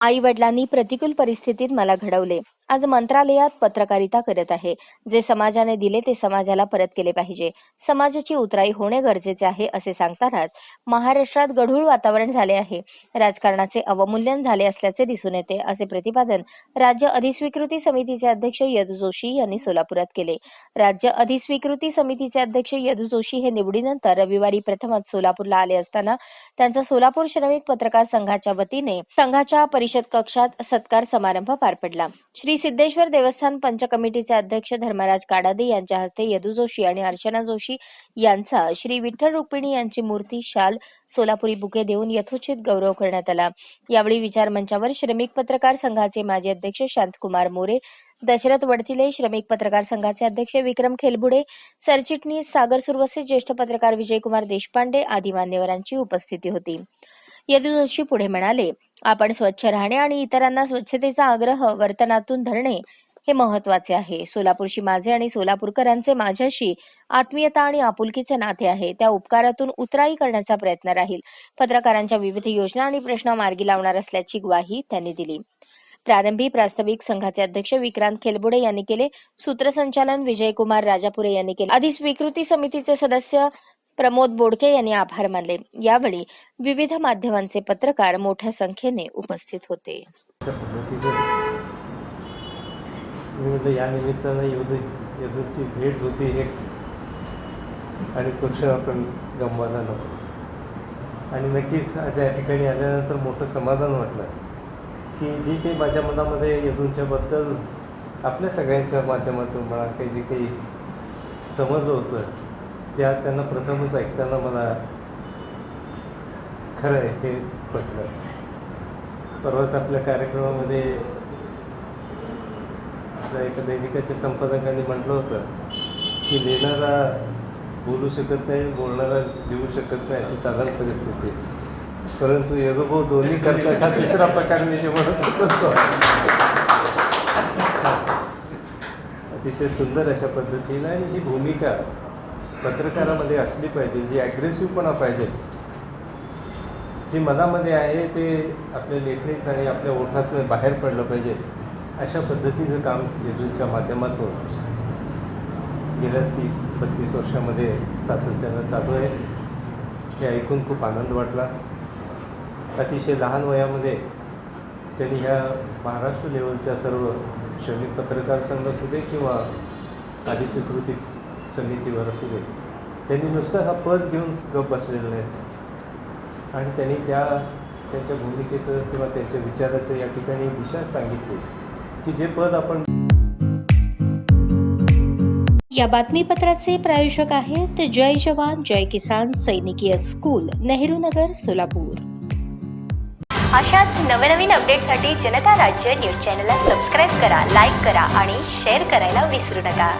आई वडिलांनी प्रतिकूल परिस्थितीत मला घडवले. आज मंत्रालयात पत्रकारिता करत आहे. जे समाजाने दिले ते समाजाला परत केले पाहिजे. समाजाची उतराई होणे गरजेचे आहे असे सांगतानाच महाराष्ट्रात गढूळ वातावरण झाले आहे. राजकारणाचे अवमूल्यन झाले असल्याचे दिसून येते असे प्रतिपादन राज्य अधिस्वीकृती समितीचे अध्यक्ष यदू जोशी यांनी सोलापुरात केले. राज्य अधिस्वीकृती समितीचे अध्यक्ष यदू जोशी हे निवडीनंतर रविवारी प्रथमच सोलापूरला आले असताना त्यांचा सोलापूर श्रमिक पत्रकार संघाच्या वतीने संघाच्या परिषद कक्षात सत्कार समारंभ पार पडला. श्री सिद्धेश्वर देवस्थान पंच कमिटीचे अध्यक्ष धर्मराज काडादे यांच्या हस्ते यदू जोशी आणि अर्चना जोशी यांचा श्री विठ्ठल रुक्मिणी यांची मूर्ती शाल सोलापुरी बुके देऊन यथोचित गौरव करण्यात आला. यावेळी विचार मंचावर श्रमिक पत्रकार संघाचे माजी अध्यक्ष शांतकुमार मोरे दशरथ वडतिले श्रमिक पत्रकार संघाचे अध्यक्ष विक्रम खेलबुडे सरचिटणीस सागर सुरवसे ज्येष्ठ पत्रकार विजयकुमार देशपांडे आदी मान्यवरांची उपस्थिती होती. यदू पुढे म्हणाले आपण स्वच्छ राहणे आणि इतरांना स्वच्छतेचा आग्रह वर्तनातून धरणे हे महत्त्वाचे आहे. सोलापूरशी माझे आणि सोलापूरकरांचे माझ्याशी आत्मीयता आणि आपुलकीचे नाते आहे. त्या उपकारातून उतराई करण्याचा प्रयत्न राहील. पत्रकारांच्या विविध योजना आणि प्रश्न मार्गी लावणार असल्याची ग्वाही त्यांनी दिली. प्रारंभी प्रास्ताविक संघाचे अध्यक्ष विक्रांत खेलबुडे यांनी केले. सूत्रसंचालन विजयकुमार राजापुरे यांनी केले. आधी स्वीकृती समितीचे सदस्य प्रमोद बोडके यांनी आभार मानले. यावेळी विविध माध्यमांचे पत्रकार मोठ्या संख्येने उपस्थित होते. अशा पद्धतीचं या निमित्तानं भेट होती एक. आणि तो क्षण आपण गमवायला नको. आणि नक्कीच अशा या ठिकाणी आल्यानंतर मोठं समाधान वाटलं. की जे काही माझ्या मनामध्ये यदूंच्याबद्दल आपल्या सगळ्यांच्या माध्यमातून मला काही जे काही समजलं होतं ते आज त्यांना प्रथमच ऐकताना मला खरं आहे हेच पटलं. परवाच आपल्या कार्यक्रमामध्ये आपल्या एका दैनिकाच्या संपादकांनी म्हटलं होतं की लिहिणारा बोलू शकत नाही आणि बोलणारा लिहू शकत नाही अशी साधारण परिस्थिती परंतु यदुभाऊ दोन्ही करतात हा तिसरा प्रकार मी जे म्हणत होतो अतिशय सुंदर अशा पद्धतीनं आणि जी भूमिका पत्रकारामध्ये असली पाहिजे जी ॲग्रेसिव्हपणा पाहिजे. जे मनामध्ये आहे ते आपल्या लेखणीत आणि आपल्या ओठातनं बाहेर पडलं पाहिजे. अशा पद्धतीचं काम येदूंच्या माध्यमातून गेल्या तीस बत्तीस वर्षामध्ये सातत्यानं चालू आहे. हे ऐकून खूप आनंद वाटला. अतिशय लहान वयामध्ये त्यांनी ह्या महाराष्ट्र लेवलच्या सर्व श्रमिक पत्रकार संघ असू दे किंवा अधिस्वीकृती समितीवर असू दे. त्यांनी नुसतं हा पद घेऊन गप बसलेलं नाहीत आणि त्यांनी त्या त्यांच्या भूमिकेचं किंवा त्यांच्या विचाराचं या ठिकाणी दिशा सांगितली की जे पद आपण या बातमीपत्राचे प्रायोजक आहेत जय जवान जय किसान सैनिकीय स्कूल नेहरू नगर सोलापूर. अशाच नवनवीन अपडेटसाठी जनता राज्य न्यूज चॅनलला सबस्क्राईब करा लाईक करा आणि शेअर करायला विसरू नका.